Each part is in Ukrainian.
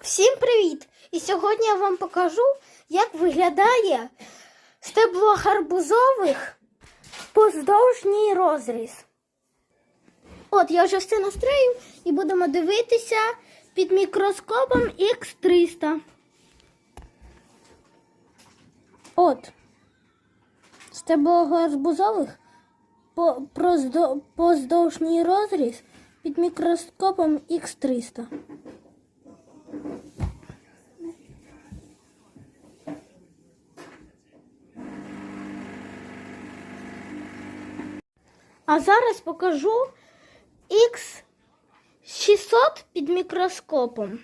Всім привіт! І сьогодні я вам покажу, як виглядає стебло гарбузових поздовжній розріз. От, я вже все настроїв і будемо дивитися під мікроскопом X300. От. Стебло гарбузових по, поздовжній розріз під мікроскопом X300. А зараз покажу X600 під мікроскопом.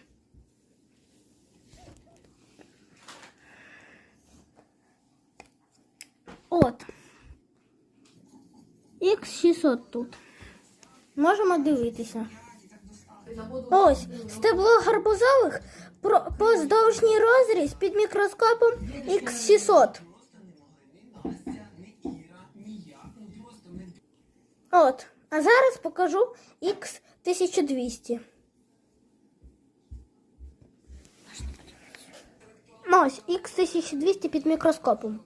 От. X600 тут. Можемо дивитися. Ось стебло гарбузових поздовжній розріз під мікроскопом X600. От, а зараз покажу X1200. Ось X1200 під мікроскопом.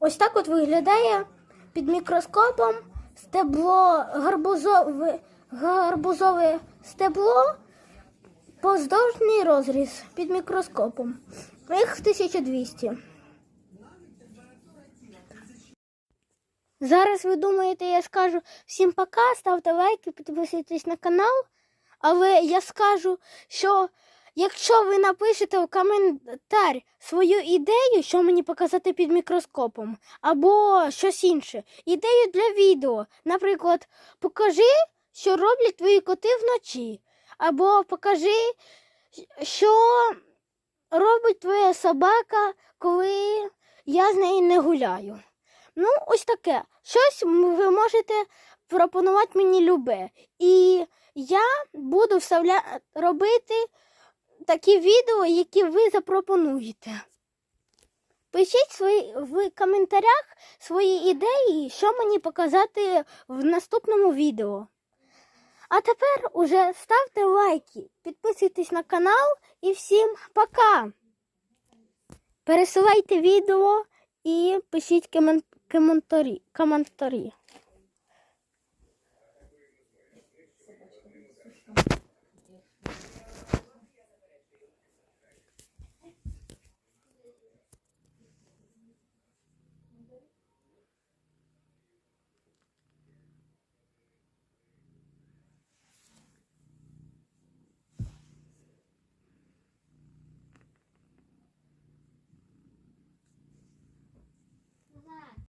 Ось так от виглядає під мікроскопом стебло гарбузове, гарбузове стебло Поздовжній розріз під мікроскопом. Їх 1200. Зараз ви думаєте, я скажу всім пока, ставте лайки, підписуйтесь на канал. Але я скажу, що якщо ви напишете в коментар свою ідею, що мені показати під мікроскопом, або щось інше, ідею для відео, наприклад, покажи, що роблять твої коти вночі. Або покажи, що робить твоя собака, коли я з нею не гуляю. Ну, ось таке. Щось ви можете пропонувати мені любе. І я буду вставля... робити такі відео, які ви запропонуєте. Пишіть свої в коментарях свої ідеї, що мені показати в наступному відео. А тепер уже ставте лайки, підписуйтесь на канал і всім пока. Пересилайте відео і пишіть коментарі. коментарі.